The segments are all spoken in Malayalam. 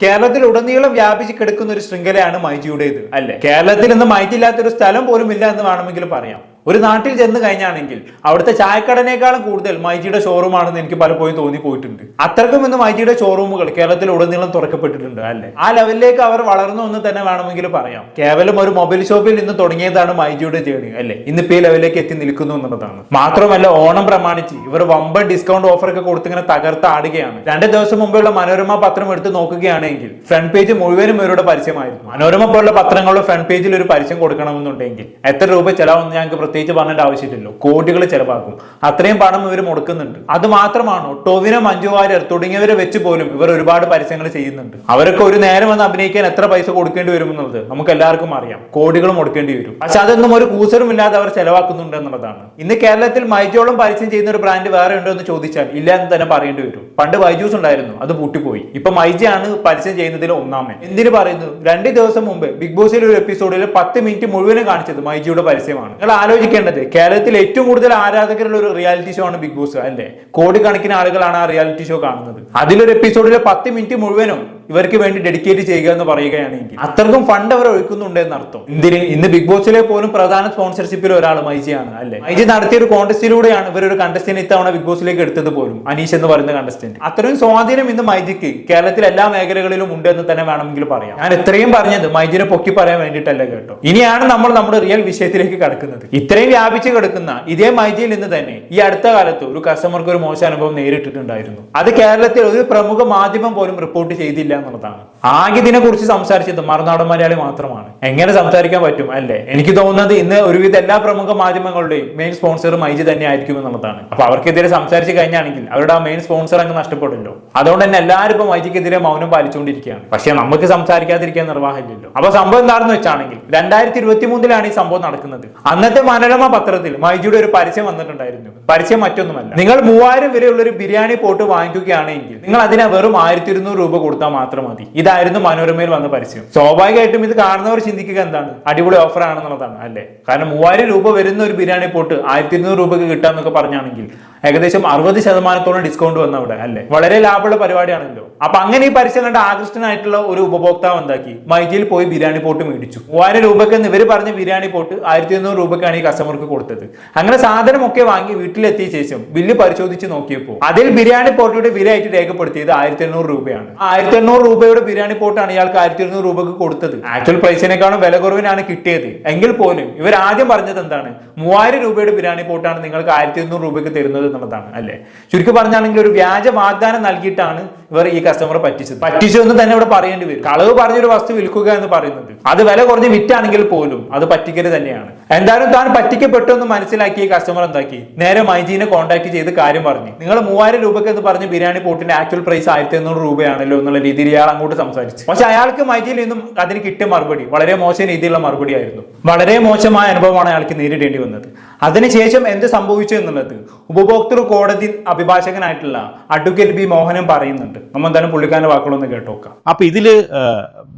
കേരളത്തിൽ ഉടനീളം വ്യാപിച്ച് കിടക്കുന്ന ഒരു ശൃംഖലയാണ് മൈജിയുടേത് അല്ലെ? കേരളത്തിൽ ഇന്ന് മൈജി ഇല്ലാത്തൊരു സ്ഥലം പോലും ഇല്ല എന്ന് വേണമെങ്കിൽ പറയാം. ഒരു നാട്ടിൽ ചെന്ന് കഴിഞ്ഞാണെങ്കിൽ അവിടുത്തെ ചായക്കടനേക്കാളും കൂടുതൽ മൈജിയുടെ ഷോറൂം ആണെന്ന് എനിക്ക് പലപ്പോഴും തോന്നി പോയിട്ടുണ്ട് അത്രക്കും ഇന്ന് മൈജിയുടെ ഷോറൂമുകൾ കേരളത്തിൽ ഉടനീളം തുറക്കപ്പെട്ടിട്ടുണ്ട് അല്ലെ? ആ ലെവലിലേക്ക് അവർ വളർന്നു എന്ന് തന്നെ വേണമെങ്കിൽ പറയാം. കേവലം ഒരു മൊബൈൽ ഷോപ്പിൽ നിന്ന് തുടങ്ങിയതാണ് മൈജിയുടെ ജേണി അല്ലെ? ഇന്നിപ്പോ ഈ ലെവലിലേക്ക് എത്തി നിൽക്കുന്നു എന്നുള്ളതാണ്. മാത്രമല്ല ഓണം പ്രമാണിച്ച് ഇവർ വമ്പൻ ഡിസ്കൗണ്ട് ഓഫർ ഒക്കെ ഇങ്ങനെ തകർത്താടുകയാണ് രണ്ട് ദിവസം മുമ്പുള്ള മനോരമ പത്രം എടുത്ത് നോക്കുകയാണെങ്കിൽ ഫ്രണ്ട് പേജ് മുഴുവനും ഇവരുടെ പരസ്യമായിരുന്നു. മനോരമ പോലുള്ള പത്രങ്ങളുടെ ഫ്രണ്ട് പേജിൽ ഒരു പരസ്യം കൊടുക്കണമെന്നുണ്ടെങ്കിൽ എത്ര രൂപ ചെലവെന്ന് ഞങ്ങൾക്ക് പ്രത്യേകിച്ച് പറഞ്ഞിട്ട് ആവശ്യമില്ലല്ലോ. കോടികൾ ചെലവാക്കും. അത്രയും പണം ഇവർ മുടക്കുന്നുണ്ട്. അത് മാത്രമാണോ ടോവിനോ മഞ്ജു വാര്യർ തുടങ്ങിയവരെ വെച്ച് പോലും ഇവർ ഒരുപാട് പരസ്യങ്ങൾ ചെയ്യുന്നുണ്ട്. അവരൊക്കെ ഒരു നേരം വന്ന് അഭിനയിക്കാൻ എത്ര പൈസ കൊടുക്കേണ്ടി വരും എന്നുള്ളത് നമുക്ക് എല്ലാവർക്കും അറിയാം. കോടികൾ മുടക്കേണ്ടി വരും. പക്ഷെ അതൊന്നും ഒരു കൂസറും ഇല്ലാതെ അവർ ചെലവാക്കുന്നുണ്ട് എന്നുള്ളതാണ്. ഇന്ന് കേരളത്തിൽ മൈജോളം പരസ്യം ചെയ്യുന്ന ഒരു ബ്രാൻഡ് വേറെ ഉണ്ടോ എന്ന് ചോദിച്ചാൽ ഇല്ല എന്ന് തന്നെ പറയേണ്ടി വരും. പണ്ട് വൈജൂസ് ഉണ്ടായിരുന്നു. അത് പൂട്ടിപ്പോയി. ഇപ്പൊ മൈജി ആണ് പരസ്യം ചെയ്യുന്നതിൽ ഒന്നാമൻ. എന്തിനു പറയുന്നു? രണ്ട് ദിവസം മുമ്പ് ബിഗ് ബോസിൽ ഒരു എപ്പിസോഡിൽ പത്ത് മിനിറ്റ് മുഴുവനും കാണിച്ചത് മൈജിയുടെ പരസ്യമാണ്. നിങ്ങൾ ആലോചിക്കേണ്ടത് കേരളത്തിൽ ഏറ്റവും കൂടുതൽ ആരാധകരുള്ള ഒരു റിയാലിറ്റി ഷോ ആണ് ബിഗ് ബോസ് അല്ലേ? കോടിക്കണക്കിന് ആളുകളാണ് ആ റിയാലിറ്റി ഷോ കാണുന്നത്. അതിലൊരു എപ്പിസോഡിലെ പത്ത് മിനിറ്റ് മുഴുവനും ഇവർക്ക് വേണ്ടി ഡെഡിക്കേറ്റ് ചെയ്യുക എന്ന് പറയുകയാണെങ്കിൽ അത്രക്കും ഫണ്ട് അവർ ഒഴുക്കുന്നുണ്ട് എന്നർത്ഥം. എന്തിന്? ഇന്ന് ബിഗ് ബോസിലെ പോലും പ്രധാന സ്പോൺസർഷിപ്പിൽ ഒരാൾ മൈജിയാണ് അല്ലെ? മൈജി നടത്തിയ ഒരു കോൺടസ്റ്റിലൂടെയാണ് ഇവർ ഒരു കണ്ടസ്റ്റന്റ് ഇത്തവണ ബിഗ് ബോസിലേക്ക് എടുത്തത് പോലും അനീഷ് എന്ന് പറയുന്ന കണ്ടസ്റ്റന്റ് അത്രയും സ്വാധീനം ഇന്ന് മൈജിക്ക് കേരളത്തിൽ എല്ലാ മേഖലകളിലും ഉണ്ട് എന്ന് തന്നെ വേണമെങ്കിൽ പറയാം. ഞാൻ ഇത്രയും പറഞ്ഞത് മൈജിനെ പൊക്കി പറയാൻ വേണ്ടിയിട്ടല്ല കേട്ടോ. ഇനിയാണ് നമ്മൾ നമ്മുടെ റിയൽ വിഷയത്തിലേക്ക് കടക്കുന്നത്. ഇത്രയും വ്യാപിച്ച് കിടക്കുന്ന ഇതേ മൈജിയിൽ നിന്ന് തന്നെ ഈ അടുത്ത കാലത്ത് ഒരു കസ്റ്റമർക്ക് ഒരു മോശം അനുഭവം നേരിട്ടിട്ടുണ്ടായിരുന്നു. അത് കേരളത്തിൽ ഒരു പ്രമുഖ മാധ്യമം പോലും റിപ്പോർട്ട് ചെയ്തില്ല എന്നുള്ളതാണ്. ആകെ ഇതിനെ കുറിച്ച് സംസാരിച്ചത് മറുനാടൻ മലയാളി മാത്രമാണ്. എങ്ങനെ സംസാരിക്കാൻ പറ്റും അല്ലേ? എനിക്ക് തോന്നുന്നത് ഇന്ന് ഒരുവിധ എല്ലാ പ്രമുഖ മാധ്യമങ്ങളുടെയും മെയിൻ സ്പോൺസർ മൈജി തന്നെ ആയിരിക്കും എന്നുള്ളതാണ്. അപ്പൊ അവർക്കെതിരെ സംസാരിച്ച് കഴിഞ്ഞാണെങ്കിൽ അവരുടെ ആ മെയിൻ സ്പോൺസർ അങ്ങ് നഷ്ടപ്പെടില്ലോ അതുകൊണ്ട് തന്നെ എല്ലാവരും ഇപ്പൊ മൈജിക്കെതിരെ മൗനം പാലിച്ചുകൊണ്ടിരിക്കുകയാണ്. പക്ഷെ നമുക്ക് സംസാരിക്കാതിരിക്കാൻ നിർവാഹമില്ലല്ലോ. അപ്പൊ സംഭവം എന്താണെന്ന് വെച്ചാണെങ്കിൽ രണ്ടായിരത്തി ഇരുപത്തി മൂന്നിലാണ് ഈ സംഭവം നടക്കുന്നത്. അന്നത്തെ മനോരമ പത്രത്തിൽ മൈജിയുടെ ഒരു പരസ്യം വന്നിട്ടുണ്ടായിരുന്നു. പരസ്യം മറ്റൊന്നുമല്ല. നിങ്ങൾ മൂവായിരം വരെയുള്ള ഒരു ബിരിയാണി പോട്ട് വാങ്ങിക്കുകയാണെങ്കിൽ നിങ്ങൾ അതിനെ വെറും ആയിരത്തി ഇരുന്നൂറ് രൂപ കൊടുത്താൽ മാത്രം മതി. ഇതായിരുന്നു മനോരമയിൽ വന്ന പരസ്യം. സ്വാഭാവികമായിട്ടും ഇത് കാണുന്നവർ ചിന്തിക്കുക എന്താണ്? അടിപൊളി ഓഫർ ആണെന്നുള്ളതാണ് അല്ലേ? കാരണം മൂവായിരം രൂപ വരുന്ന ഒരു ബിരിയാണി പോട്ട് ആയിരത്തി ഇരുന്നൂറ് രൂപക്ക് കിട്ടാന്നൊക്കെ പറഞ്ഞാണെങ്കിൽ ഏകദേശം അറുപത് ശതമാനത്തോളം ഡിസ്കൗണ്ട് വന്ന അവിടെ അല്ലേ? വളരെ ലാഭമുള്ള പരിപാടിയാണല്ലോ. അപ്പൊ അങ്ങനെ ഈ പരസ്യം കണ്ട ആകൃഷ്ടനായിട്ടുള്ള ഒരു ഉപഭോക്താവ് എന്താക്കി? മൈജിയിൽ പോയി ബിരിയാണി പോട്ട് മേടിച്ചു. മൂവായിരം രൂപയ്ക്ക് എന്ന് ഇവർ പറഞ്ഞ ബിരിയാണി പോട്ട് ആയിരത്തി ഇരുന്നൂറ് രൂപയ്ക്കാണ് ഈ കസ്റ്റമർക്ക് കൊടുത്തത്. അങ്ങനെ സാധനമൊക്കെ വാങ്ങി വീട്ടിലെത്തിയ ശേഷം ബില്ല് പരിശോധിച്ച് നോക്കിയപ്പോൾ അതിൽ ബിരിയാണി പോട്ടയുടെ വിലയായിട്ട് രേഖപ്പെടുത്തിയത് ആയിരത്തി എണ്ണൂറ് രൂപയാണ്. ആയിരത്തി എണ്ണൂറ് രൂപയുടെ ബിരിയാണി പോട്ടാണ് ഇയാൾക്ക് ആയിരത്തി ഇരുന്നൂറ് രൂപക്ക് കൊടുത്തത്. ആക്ച്വൽ പ്രൈസിനേക്കാളും വില കുറവിനാണ് കിട്ടിയത്. എങ്കിൽ പോലും ഇവർ ആദ്യം പറഞ്ഞത് എന്താണ്? മൂവായിരം രൂപയുടെ ബിരിയാണി പോട്ടാണ് നിങ്ങൾക്ക് ആയിരത്തി ഇരുന്നൂറ് രൂപയ്ക്ക് തരുന്നത് എന്നുള്ളതാണ് അല്ലെ? ചുരുക്കി പറഞ്ഞാണെങ്കിൽ ഒരു വ്യാജ വാഗ്ദാനം നൽകിയിട്ടാണ് ഇവർ ഈ കസ്റ്റമറെ പറ്റിച്ചത്. പറ്റിച്ചു എന്ന് തന്നെ ഇവിടെ പറയേണ്ടി വരും. കളവ് പറഞ്ഞൊരു വസ്തു വിൽക്കുക എന്ന് പറയുന്നത്. അത് വില കുറഞ്ഞ് വിറ്റാണെങ്കിൽ പോലും അത് പറ്റിക്കൽ തന്നെയാണ്. എന്തായാലും താൻ പറ്റിക്കപ്പെട്ടു എന്ന് മനസ്സിലാക്കി ഈ കസ്റ്റമർ എന്താക്കി? നേരെ മൈജീനെ കോൺടാക്ട് ചെയ്ത് കാര്യം പറഞ്ഞു. നിങ്ങൾ മൂവായിരം രൂപയ്ക്ക് എന്ന് പറഞ്ഞ് ബിരിയാണി പോട്ടിന്റെ ആക്ച്വൽ പ്രൈസ് ആയിരത്തി എണ്ണൂറ് രൂപയാണല്ലോ എന്നുള്ള രീതിയിൽ ഇയാൾ അങ്ങോട്ട് സംസാരിച്ചു. പക്ഷെ അയാൾക്ക് മൈജിയിൽ നിന്നും അതിന് കിട്ടിയ മറുപടി വളരെ മോശം രീതിയിലുള്ള മറുപടി ആയിരുന്നു. വളരെ മോശമായ അനുഭവമാണ് അയാൾക്ക് നേരിടേണ്ടി വന്നത്. അതിനുശേഷം എന്ത് സംഭവിച്ചു എന്നുള്ളത് ഉപഭോക്തൃ കോടതി അഭിഭാഷകനായിട്ടുള്ള അഡ്വക്കേറ്റ് ബി മോഹനും പറയുന്നുണ്ട്. നമ്മൾ എന്തായാലും പുള്ളിക്കാരന്റെ വാക്കുകളൊന്ന് കേട്ടോക്കാം. അപ്പൊ ഇതിൽ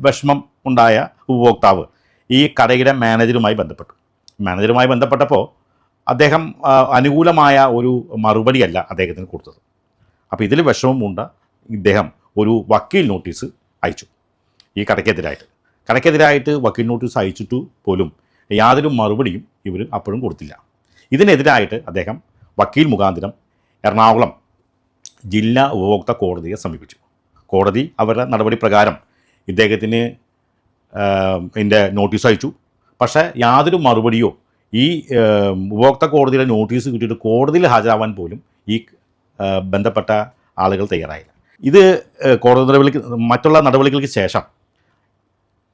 വിഷമം ഉണ്ടായ ഉപഭോക്താവ് ഈ കടയുടെ മാനേജറുമായി ബന്ധപ്പെട്ടു. മാനേജറുമായി ബന്ധപ്പെട്ടപ്പോൾ അദ്ദേഹം അനുകൂലമായ ഒരു മറുപടിയല്ല അദ്ദേഹത്തിന് കൊടുത്തത്. അപ്പോൾ ഇതിൽ വിഷമമുണ്ട് ഇദ്ദേഹം. ഒരു വക്കീൽ നോട്ടീസ് അയച്ചു. ഈ കടയ്ക്കെതിരായിട്ട് കടയ്ക്കെതിരായിട്ട് വക്കീൽ നോട്ടീസ് അയച്ചിട്ട് പോലും യാതൊരു മറുപടിയും ഇവർ അപ്പോഴും കൊടുത്തില്ല. ഇതിനെതിരായിട്ട് അദ്ദേഹം വക്കീൽ മുഖാന്തരം എറണാകുളം ജില്ലാ ഉപഭോക്തൃ കോടതിയെ സമീപിച്ചു. കോടതി അവരുടെ നടപടി പ്രകാരം ഇദ്ദേഹത്തിന് എന്റെ നോട്ടീസ് അയച്ചു. പക്ഷേ യാതൊരു മറുപടിയോ ഈ ഉപഭോക്തൃ കോടതിയുടെ നോട്ടീസ് കിട്ടിയിട്ട് കോടതിയിൽ ഹാജരാവാൻ പോലും ഈ ബന്ധപ്പെട്ട ആളുകൾ തയ്യാറായില്ല. ഇത് കോടതി നടപടിക്ക് മറ്റുള്ള നടപടികൾക്ക് ശേഷം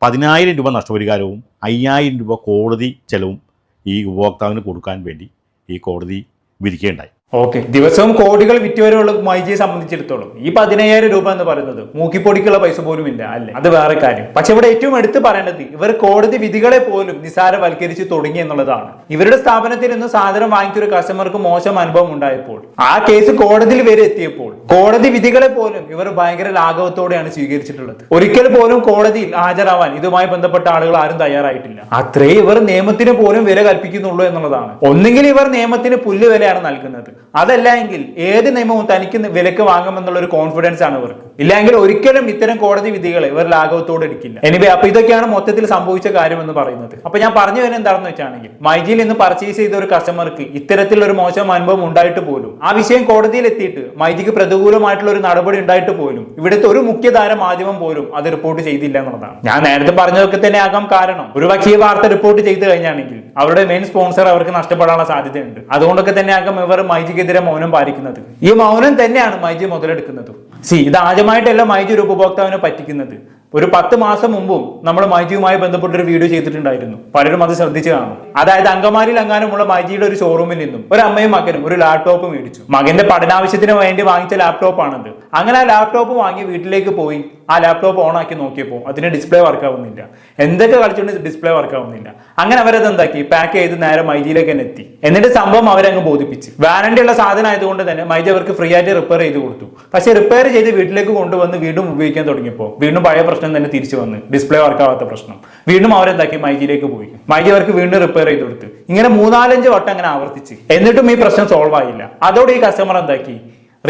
പതിനായിരം രൂപ നഷ്ടപരിഹാരവും അയ്യായിരം രൂപ കോടതി ചെലവും ഈ ഉപഭോക്താവിന് കൊടുക്കാൻ വേണ്ടി ഈ കോടതി വിധിക്കുകയുണ്ടായി. ഓക്കെ. ദിവസവും കോടികൾ വിറ്റുവരെയുള്ള മൈജിയെ സംബന്ധിച്ചിടത്തോളം. ഈ പതിനയ്യായിരം രൂപ എന്ന് പറയുന്നത് മൂക്കിപ്പൊടിക്കുള്ള പൈസ പോലും ഇല്ല അല്ലേ? അത് വേറെ കാര്യം. പക്ഷെ ഇവിടെ ഏറ്റവും എടുത്തു പറയേണ്ടത് ഇവർ കോടതി വിധികളെ പോലും നിസാരവൽക്കരിച്ച് തുടങ്ങി എന്നുള്ളതാണ്. ഇവരുടെ സ്ഥാപനത്തിൽ നിന്ന് സാധനം വാങ്ങിച്ച ഒരു കസ്റ്റമർക്ക് മോശം അനുഭവം ഉണ്ടായപ്പോൾ ആ കേസ് കോടതിയിൽ വരെ എത്തിയപ്പോൾ കോടതി വിധികളെ പോലും ഇവർ ഭയങ്കര ലാഘവത്തോടെയാണ് സ്വീകരിച്ചിട്ടുള്ളത്. ഒരിക്കൽ പോലും കോടതിയിൽ ഹാജരാവാൻ ഇതുമായി ബന്ധപ്പെട്ട ആളുകൾ ആരും തയ്യാറായിട്ടില്ല. അത്രേ ഇവർ നിയമത്തിന് പോലും വില കൽപ്പിക്കുന്നുള്ളൂ എന്നുള്ളതാണ്. ഒന്നുകിൽ ഇവർ നിയമത്തിന് പുല്ല് വിലയാണ് നൽകുന്നത്. അതല്ല എങ്കിൽ ഏത് നിയമവും തനിക്ക് വിലക്ക് വാങ്ങുമെന്നുള്ള ഒരു കോൺഫിഡൻസ് ആണ് ഇവർക്ക്. ഇല്ലെങ്കിൽ ഒരിക്കലും ഇത്തരം കോടതി വിധികൾ ഇവർ ലാഘവത്തോടെ എടുക്കില്ല. എനിവേ അപ്പൊ ഇതൊക്കെയാണ് മൊത്തത്തിൽ സംഭവിച്ച കാര്യം എന്ന് പറയുന്നത്. അപ്പൊ ഞാൻ പറഞ്ഞു വരുന്നത് എന്താണെന്ന് വെച്ചാണെങ്കിൽ മൈജിയിൽ നിന്ന് പർച്ചേസ് ചെയ്ത ഒരു കസ്റ്റമർക്ക് ഇത്തരത്തിലുള്ള ഒരു മോശം അനുഭവം ഉണ്ടായിട്ട് പോലും ആ വിഷയം കോടതിയിൽ എത്തിയിട്ട് മൈജിക്ക് പ്രതികൂലമായിട്ടുള്ള ഒരു നടപടി ഉണ്ടായിട്ട് പോലും ഇവിടുത്തെ ഒരു മുഖ്യധാര മാധ്യമം പോലും അത് റിപ്പോർട്ട് ചെയ്തില്ല എന്നുള്ളതാണ്. ഞാൻ നേരത്തെ പറഞ്ഞതൊക്കെ തന്നെ ആകാം കാരണം ഒരു പക്ഷേ വാർത്ത റിപ്പോർട്ട് ചെയ്ത് കഴിഞ്ഞാണെങ്കിൽ അവരുടെ മെയിൻ സ്പോൺസർ അവർക്ക് നഷ്ടപ്പെടാനുള്ള സാധ്യതയുണ്ട്. അതുകൊണ്ടൊക്കെ തന്നെ ആകാം ഇവർ മൈജിക്കെതിരെ മൗനം പാലിക്കുന്നത്. ഈ മൗനം തന്നെയാണ് മൈജി മുതലെടുക്കുന്നത്. സി ഇത് ആദ്യമായിട്ടല്ല മൈജി ഒരു ഉപഭോക്താവിനെ പറ്റിക്കുന്നത്. ഒരു പത്ത് മാസം മുമ്പും നമ്മൾ മൈജിയുമായി ബന്ധപ്പെട്ട ഒരു വീഡിയോ ചെയ്തിട്ടുണ്ടായിരുന്നു. പലരും അത് ശ്രദ്ധിച്ചു കാണും. അതായത് അങ്കമാലിയിൽ അങ്ങാനുമുള്ള മൈജിയുടെ ഒരു ഷോറൂമിൽ നിന്നും ഒരു അമ്മയും മകനും ഒരു ലാപ്ടോപ്പ് മേടിച്ചു. മകന്റെ പഠനാവശ്യത്തിന് വേണ്ടി വാങ്ങിച്ച ലാപ്ടോപ്പ് ആണത്. അങ്ങനെ ആ ലാപ്ടോപ്പ് വാങ്ങി വീട്ടിലേക്ക് പോയി. ആ ലാപ്ടോപ്പ് ഓൺ ആക്കി നോക്കിയപ്പോൾ അതിന് ഡിസ്പ്ലേ വർക്ക് ആവുന്നില്ല. എന്തൊക്കെ കളിച്ചുകൊണ്ട് ഡിസ്പ്ലേ വർക്ക് ആവുന്നില്ല. അങ്ങനെ അവരത് എന്താക്കി? പാക്ക് ചെയ്ത് നേരെ മൈജിയിലേക്ക് തന്നെ എത്തി. എന്നിട്ട് സംഭവം അവരങ്ങ് ബോധിപ്പിച്ച്. വാറണ്ടി ഉള്ള സാധനം ആയതുകൊണ്ട് തന്നെ മൈജി അവർക്ക് ഫ്രീ ആയിട്ട് റിപ്പയർ ചെയ്ത് കൊടുത്തു. പക്ഷേ റിപ്പയർ ചെയ്ത് വീട്ടിലേക്ക് കൊണ്ടുവന്ന് വീണ്ടും ഉപയോഗിക്കാൻ തുടങ്ങിയപ്പോൾ വീണ്ടും പഴയ പ്രശ്നം തന്നെ തിരിച്ചു വന്ന്. ഡിസ്പ്ലേ വർക്ക് ആവാത്ത പ്രശ്നം. വീണ്ടും അവരെന്താക്കി? മൈജിയിലേക്ക് പോയി. മൈജി അവർക്ക് വീണ്ടും റിപ്പയർ ചെയ്ത് കൊടുത്തു. ഇങ്ങനെ മൂന്നാലഞ്ച് വട്ടം അങ്ങനെ ആവർത്തിച്ച്. എന്നിട്ടും ഈ പ്രശ്നം സോൾവ് ആയില്ല. അതോടെ ഈ കസ്റ്റമർ എന്താക്കി?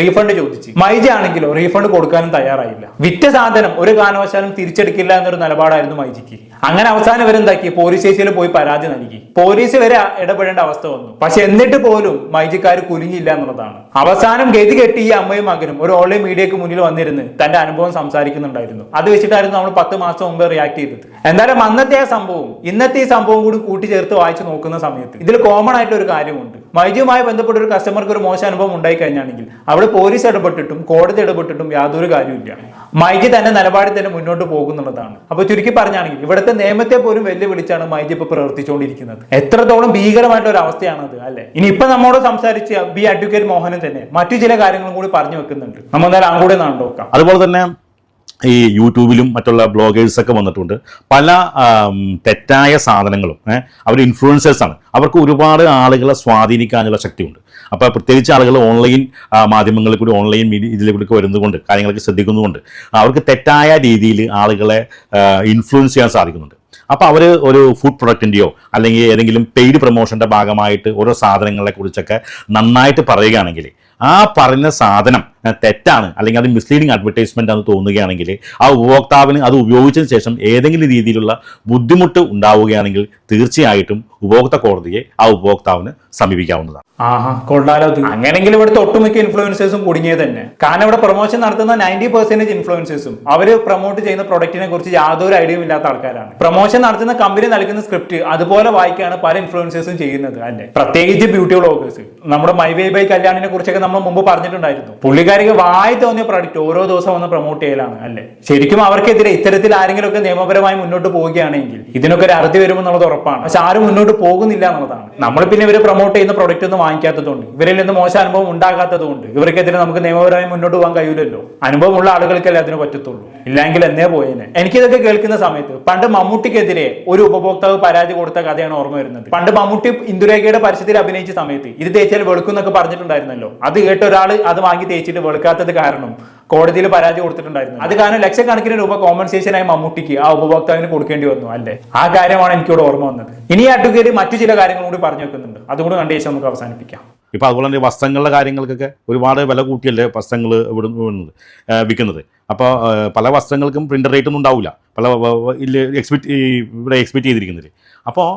റീഫണ്ട് ചോദിച്ചു. മൈജി ആണെങ്കിലോ റീഫണ്ട് കൊടുക്കാനും തയ്യാറായില്ല. വിറ്റ സാധനം ഒരു കാരണവശാലും തിരിച്ചെടുക്കില്ല എന്നൊരു നിലപാടായിരുന്നു മൈജിക്ക് അങ്ങനെ അവസാനം ഇവരെന്താക്കി? പോലീസ് സ്റ്റേഷനിൽ പോയി പരാതി നൽകി. പോലീസ് വരെ ഇടപെടേണ്ട അവസ്ഥ വന്നു. പക്ഷെ എന്നിട്ട് പോലും മൈജിക്കാർ കുലുങ്ങിയില്ല എന്നുള്ളതാണ്. അവസാനം ഗതി കെട്ടി ഈ അമ്മയും മകനും ഒരു ഓൺലൈൻ മീഡിയക്ക് മുന്നിൽ വന്നിരുന്ന് തന്റെ അനുഭവം സംസാരിക്കുന്നുണ്ടായിരുന്നു. അത് വെച്ചിട്ടായിരുന്നു നമ്മൾ പത്ത് മാസം മുമ്പ് റിയാക്ട് ചെയ്തത്. എന്തായാലും അന്നത്തെ ആ സംഭവം ഇന്നത്തെ ഈ സംഭവം കൂടി കൂട്ടിച്ചേർത്ത് വായിച്ചു നോക്കുന്ന സമയത്ത് ഇതിൽ കോമൺ ആയിട്ട് ഒരു കാര്യമുണ്ട്. മൈജിയുമായി ബന്ധപ്പെട്ട ഒരു കസ്റ്റമർക്ക് ഒരു മോശം അനുഭവം ഉണ്ടായി കഴിഞ്ഞാണെങ്കിൽ അവിടെ പോലീസ് ഇടപെട്ടിട്ടും കോടതി ഇടപെട്ടിട്ടും യാതൊരു കാര്യമില്ല മൈജി തന്നെ നിലപാടിൽ തന്നെ മുന്നോട്ട് പോകുന്നുള്ളതാണ്. അപ്പൊ ചുരുക്കി പറഞ്ഞാണെങ്കിൽ ഇവിടുത്തെ നിയമത്തെ പോലും വെല്ലുവിളിച്ചാണ് മൈജി ഇപ്പൊ പ്രവർത്തിച്ചുകൊണ്ടിരിക്കുന്നത്. എത്രത്തോളം ഭീകരമായിട്ടുള്ള ഒരു അവസ്ഥയാണത് അല്ലെ? ഇനി ഇപ്പൊ നമ്മോട് സംസാരിച്ച ബി അഡ്വക്കേറ്റ് മോഹനൻ തന്നെ മറ്റു ചില കാര്യങ്ങളും കൂടി പറഞ്ഞു വെക്കുന്നുണ്ട്. നമ്മൾ എന്തായാലും അങ്ങോട്ട് നോക്കാം. അതുപോലെ തന്നെ ഈ യൂട്യൂബിലും മറ്റുള്ള ബ്ലോഗേഴ്സൊക്കെ വന്നിട്ടുണ്ട്. പല തെറ്റായ സാധനങ്ങളും അവർ ഇൻഫ്ലുവൻസേഴ്സാണ് അവർക്ക് ഒരുപാട് ആളുകളെ സ്വാധീനിക്കാനുള്ള ശക്തിയുണ്ട്. അപ്പോൾ പ്രത്യേകിച്ച് ആളുകൾ ഓൺലൈൻ മാധ്യമങ്ങളിൽ കൂടി ഓൺലൈൻ മീഡിയ ഇതിലേക്ക് വരുന്നതുകൊണ്ട് കാര്യങ്ങളൊക്കെ ശ്രദ്ധിക്കുന്നതുകൊണ്ട് അവർക്ക് തെറ്റായ രീതിയിൽ ആളുകളെ ഇൻഫ്ലുവൻസ് ചെയ്യാൻ സാധിക്കുന്നുണ്ട്. അപ്പോൾ അവർ ഒരു ഫുഡ് പ്രൊഡക്റ്റിന്റെയോ അല്ലെങ്കിൽ ഏതെങ്കിലും പെയ്ഡ് പ്രൊമോഷന്റെ ഭാഗമായിട്ട് ഓരോ സാധനങ്ങളെക്കുറിച്ചൊക്കെ നന്നായിട്ട് പറയുകയാണെങ്കിൽ ആ പറഞ്ഞ സാധനം തെറ്റാണ്. അല്ലെങ്കിൽ അത് മിസ്ലീഡിങ് അഡ്വർടൈസ്മെന്റ് ആണെന്ന് തോന്നുകയാണെങ്കിൽ ആ ഉപഭോക്താവിന് അത് ഉപയോഗിച്ചതിന് ശേഷം ഏതെങ്കിലും രീതിയിലുള്ള ബുദ്ധിമുട്ട് ഉണ്ടാവുകയാണെങ്കിൽ തീർച്ചയായിട്ടും ഉപഭോക്തൃ കോടതിയെ ആ ഉപഭോക്താവിന് സമീപിക്കാവുന്നതാണ്. ആഹാ കൊള്ളാലോ ഇത്. അങ്ങനെയെങ്കിൽ ഇവിടുത്തെ ഒട്ടുമിക്ക ഇൻഫ്ലുവൻസേഴ്സും കുടുങ്ങിയത് തന്നെ. കാരണം ഇവിടെ പ്രൊമോഷൻ നടത്തുന്ന നയന്റി പെർസെന്റേജ് ഇൻഫ്ലുവൻസേഴ്സും അവർ പ്രൊമോട്ട് ചെയ്യുന്ന പ്രൊഡക്റ്റിനെ കുറിച്ച് യാതൊരു ഐഡിയയും ഇല്ലാത്ത ആൾക്കാരാണ്. പ്രൊമോഷൻ നടത്തുന്ന കമ്പനി നൽകുന്ന സ്ക്രിപ്റ്റ് അതുപോലെ വായിക്കുകയാണ് പല ഇൻഫ്ലുവൻസേഴ്സും ചെയ്യുന്നത് അല്ലെ? പ്രത്യേകിച്ച് ബ്യൂട്ടി ബ്ലോഗേഴ്സ് നമ്മുടെ മൈ വേ ബൈ കല്യാണിനെ കുറിച്ചൊക്കെ നമ്മൾ മുമ്പ് പറഞ്ഞിട്ടുണ്ടായിരുന്നു. പുള്ളിക്കാരിക്ക് വായി തോന്നിയ പ്രൊഡക്റ്റ് ഓരോ ദിവസം ഒന്ന് പ്രൊമോട്ട് ചെയ്യലാണ് അല്ലെ? ശരിക്കും അവർക്കെതിരെ ഇത്തരത്തിൽ ആരെങ്കിലും ഒക്കെ നിയമപരമായി മുന്നോട്ട് പോവുകയാണെങ്കിൽ ഇതിനൊക്കെ ഒരു അറുതി വരുമെന്നുള്ളത് ഉറപ്പാണ്. പക്ഷെ ആരും മുന്നോട്ട് പോകുന്നില്ല എന്നുള്ളതാണ്. നമ്മൾ പിന്നെ ഇവർ പ്രൊമോട്ട് ചെയ്യുന്ന പ്രൊഡക്റ്റ് ഒന്നും വാങ്ങിക്കാത്തതുകൊണ്ട് ഇവരിൽ നിന്ന് മോശം അനുഭവം ഉണ്ടാകാത്തതുകൊണ്ട് ഇവർക്കെതിരെ നമുക്ക് നിയമപരമായി മുന്നോട്ട് പോകാൻ കഴിയില്ലല്ലോ. അനുഭവമുള്ള ആളുകൾക്കല്ലേ അതിന് പറ്റത്തുള്ളൂ. ഇല്ലെങ്കിൽ എന്നേ പോയേനെ. എനിക്കിതൊക്കെ കേൾക്കുന്ന സമയത്ത് പണ്ട് മമ്മൂട്ടിക്കെതിരെ ഒരു ഉപഭോക്താവ് പരാതി കൊടുത്ത കഥയാണ് ഓർമ്മ വരുന്നത്. പണ്ട് മമ്മൂട്ടി ഇന്ദുരേഖയുടെ പരസ്യത്തിൽ അഭിനയിച്ച സമയത്ത് ഇത് തേച്ചാൽ വെളുക്കും എന്നൊക്കെ പറഞ്ഞിട്ടുണ്ടായിരുന്നല്ലോ. അത് കേട്ട ഒരാൾ അത് വാങ്ങി തേച്ചിട്ട് വെളുക്കാത്തത് കാരണം കോടതിയിൽ പരാതി കൊടുത്തിട്ടുണ്ടായിരുന്നു. അത് കാരണം ലക്ഷക്കണക്കിന് രൂപ കോമ്പൻസേഷൻ ആയി മമ്മൂട്ടിക്ക് ആ ഉപഭോക്താവിന് കൊടുക്കേണ്ടി വന്നു അല്ലേ? ആ കാര്യമാണ് എനിക്കിവിടെ ഓർമ്മ വന്നത്. ഇനി അഡ്വക്കേറ്റ് മറ്റു ചില കാര്യങ്ങൾ കൂടി പറഞ്ഞു വെക്കുന്നുണ്ട്. അതുകൂടി കണ്ട ശേഷം നമുക്ക് അവസാനിപ്പിക്കാം. ഇപ്പോൾ അതുപോലെ തന്നെ വസ്ത്രങ്ങളുടെ കാര്യങ്ങൾക്കൊക്കെ ഒരുപാട് വില കൂട്ടിയല്ലേ വസ്ത്രങ്ങൾ ഇവിടെ വിൽക്കുന്നത്. അപ്പോൾ പല വസ്ത്രങ്ങൾക്കും പ്രിന്റർ റേറ്റ് ഒന്നും ഉണ്ടാവില്ല പല എക്സ്പെക്ട് ഇവിടെ എക്സ്പെക്ട് ചെയ്തിരിക്കുന്നത്. അപ്പോൾ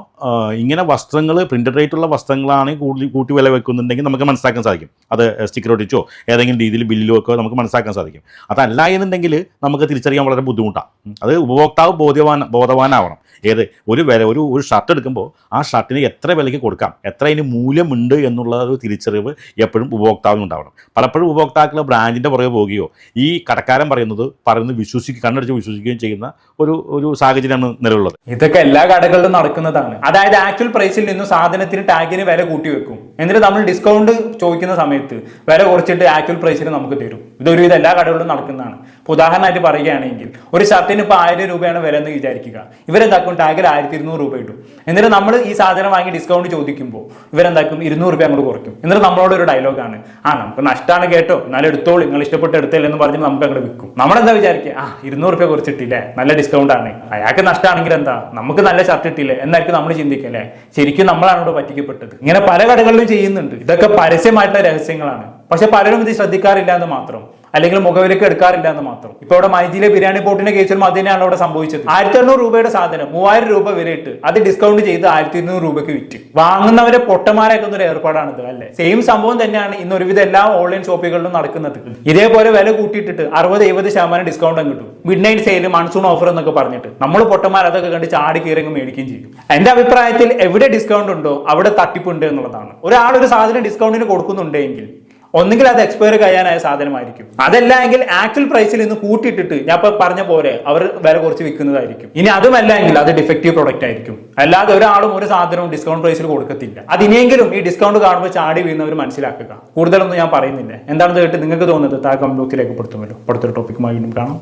ഇങ്ങനെ വസ്ത്രങ്ങൾ പ്രിന്റഡ് റേറ്റുള്ള വസ്ത്രങ്ങളാണ് കൂടുതൽ കൂട്ടി വില വെക്കുന്നുണ്ടെങ്കിൽ നമുക്ക് മനസ്സിലാക്കാൻ സാധിക്കും. അത് സ്റ്റിക്കർ ഒട്ടിച്ചോ ഏതെങ്കിലും രീതിയിൽ ബില്ലിലോ ഒക്കെ നമുക്ക് മനസ്സിലാക്കാൻ സാധിക്കും. അതല്ല എന്നുണ്ടെങ്കിൽ നമുക്ക് തിരിച്ചറിയാൻ വളരെ ബുദ്ധിമുട്ടാണ് അത് ഉപഭോക്താവ് ബോധ്യവാൻ ബോധവാനാവണം. ഏത് ഒരു വില ഒരു ഒരു ഷർട്ട് എടുക്കുമ്പോൾ ആ ഷർട്ടിന് എത്ര വിലയ്ക്ക് കൊടുക്കാം? എത്ര അതിന് മൂല്യമുണ്ട് എന്നുള്ള ഒരു തിരിച്ചറിവ് എപ്പോഴും ഉപഭോക്താവിന് ഉണ്ടാവണം. പലപ്പോഴും ഉപഭോക്താക്കൾ ബ്രാൻഡിന്റെ പുറകെ പോവുകയോ ഈ കടക്കാരൻ പറയുന്നത് പറയുന്നത് വിശ്വസിക്കുക കണ്ണടിച്ച് വിശ്വസിക്കുകയും ചെയ്യുന്ന ഒരു ഒരു സാഹചര്യമാണ് നിലവിലുള്ളത്. ഇതൊക്കെ എല്ലാ കടകളിലും നടക്കുന്നതാണ്. അതായത് ആക്ച്വൽ പ്രൈസിൽ നിന്നും സാധനത്തിന് ടാഗിന് വില കൂട്ടി വെക്കും. എന്നിട്ട് നമ്മൾ ഡിസ്കൗണ്ട് ചോദിക്കുന്ന സമയത്ത് വില കുറച്ചിട്ട് ആക്ച്വൽ പ്രൈസിന് നമുക്ക് തരും. ഇതൊരു എല്ലാ കടകളിലും നടക്കുന്നതാണ്. ഉദാഹരണമായിട്ട് പറയുകയാണെങ്കിൽ ഒരു ഷർട്ടിന് ഇപ്പൊ ആയിരം രൂപയാണ് വില എന്ന് വിചാരിക്കുക. ഇവരെന്താ എന്താക്കും ടാഗിൽ ആയിരത്തി ഇരുന്നൂറ് രൂപ കിട്ടും എന്നിട്ട് നമ്മൾ ഈ സാധനം വാങ്ങി ഡിസ്കൗണ്ട് ചോദിക്കുമ്പോൾ ഇവരെന്താക്കും? ഇരുന്നൂറ് രൂപ അങ്ങോട്ട് കുറയ്ക്കും. എന്നിട്ട് നമ്മളോട് ഒരു ഡയലോഗാണ് ആ നമുക്ക് നഷ്ടമാണ് കേട്ടോ. എന്നാലും എടുത്തോളൂ. നിങ്ങൾ ഇഷ്ടപ്പെട്ട് എടുത്തില്ല എന്ന് പറഞ്ഞ് നമുക്ക് അങ്ങോട്ട് വിൽക്കും. നമ്മളെന്താ വിചാരിക്കുക? ആ ഇരുന്നൂറ് രൂപ കുറച്ചിട്ടില്ലേ? നല്ല ഡിസ്കൗണ്ട് ആണ്. അയാൾക്ക് നഷ്ടമാണെങ്കിൽ എന്താ? നമുക്ക് നല്ല ഷർട്ട് ഇട്ടില്ലേ? എന്നായിരിക്കും നമ്മൾ ചിന്തിക്കല്ലേ ശരിക്കും നമ്മളാണ് ഇവിടെ പറ്റിക്കപ്പെട്ടത്? ഇങ്ങനെ പല കടകളിലും ചെയ്യുന്നുണ്ട്. ഇതൊക്കെ പരസ്യമായിട്ടുള്ള രഹസ്യങ്ങളാണ്. പക്ഷെ പലരും ഇത് ശ്രദ്ധിക്കാറില്ല എന്ന് മാത്രം. അല്ലെങ്കിൽ മുഖവിലേക്ക് എടുക്കാറില്ല എന്ന് മാത്രം. ഇപ്പൊ ഇവിടെ മൈജിയിലെ ബിരിയാണി പോട്ടിന്റെ കേസിലും അത് തന്നെയാണ് ഇവിടെ സംഭവിച്ചത്. ആയിരത്തി എണ്ണൂറ് രൂപയുടെ സാധനം മൂവായിരം രൂപ വിലയിട്ട് ഇട്ട് അത് ഡിസ്കൗണ്ട് ചെയ്ത് ആയിരത്തി ഇരുന്നൂറ് രൂപയ്ക്ക് വിറ്റ്. വാങ്ങുന്നവരെ പൊട്ടന്മാരാക്കുന്ന ഒരു ഏർപ്പാടാണിത് അല്ലെ? സെയിം സംഭവം തന്നെയാണ് ഇന്ന് ഒരുവിധം എല്ലാ ഓൺലൈൻ ഷോപ്പുകളിലും നടക്കുന്നത്. ഇതേപോലെ വില കൂട്ടിയിട്ട് അറുപത് എഴുപത് ശതമാനം ഡിസ്കൗണ്ട് കിട്ടും midnight sale monsoon offer എന്നൊക്കെ പറഞ്ഞിട്ട്. നമ്മൾ പൊട്ടന്മാർ അതൊക്കെ കണ്ട് ചാടി കയറി മേടിക്കുകയും ചെയ്യും എന്റെ അഭിപ്രായത്തിൽ എവിടെ ഡിസ്കൗണ്ട് ഉണ്ടോ അവിടെ തട്ടിപ്പുണ്ട് എന്നുള്ളതാണ്. ഒരാൾ ഒരു സാധനം ഡിസ്കൗണ്ടിന് കൊടുക്കുന്നുണ്ടെങ്കിൽ ഒന്നുകിൽ അത് എക്സ്പയർ കഴിയാനായ സാധനമായിരിക്കും. അതല്ല എങ്കിൽ ആക്ച്വൽ പ്രൈസിൽ നിന്ന് കൂട്ടിയിട്ടിട്ട് ഞാൻ ഇപ്പൊ പറഞ്ഞ പോലെ അവർ വില കുറച്ച് വിൽക്കുന്നതായിരിക്കും. ഇനി അതുമല്ല എങ്കിൽ അത് ഡിഫക്റ്റീവ് പ്രൊഡക്റ്റ് ആയിരിക്കും. അല്ലാതെ ഒരാളും ഒരു സാധനവും ഡിസ്കൗണ്ട് പ്രൈസിൽ കൊടുക്കത്തില്ല. അതിനെങ്കിലും ഈ ഡിസ്കൗണ്ട് കാണുമ്പോൾ ചാടി വീഴുന്നവർ മനസ്സിലാക്കുക. കൂടുതലൊന്നും ഞാൻ പറയുന്നില്ല. എന്താണെന്ന് കേട്ട് നിങ്ങൾക്ക് തോന്നുന്നത് താ കമ്പ്യൂട്ടിലേക്ക് പൊടുത്തുമല്ലോ അടുത്തൊരു ടോപ്പിക്കുമായി വീണ്ടും കാണാം.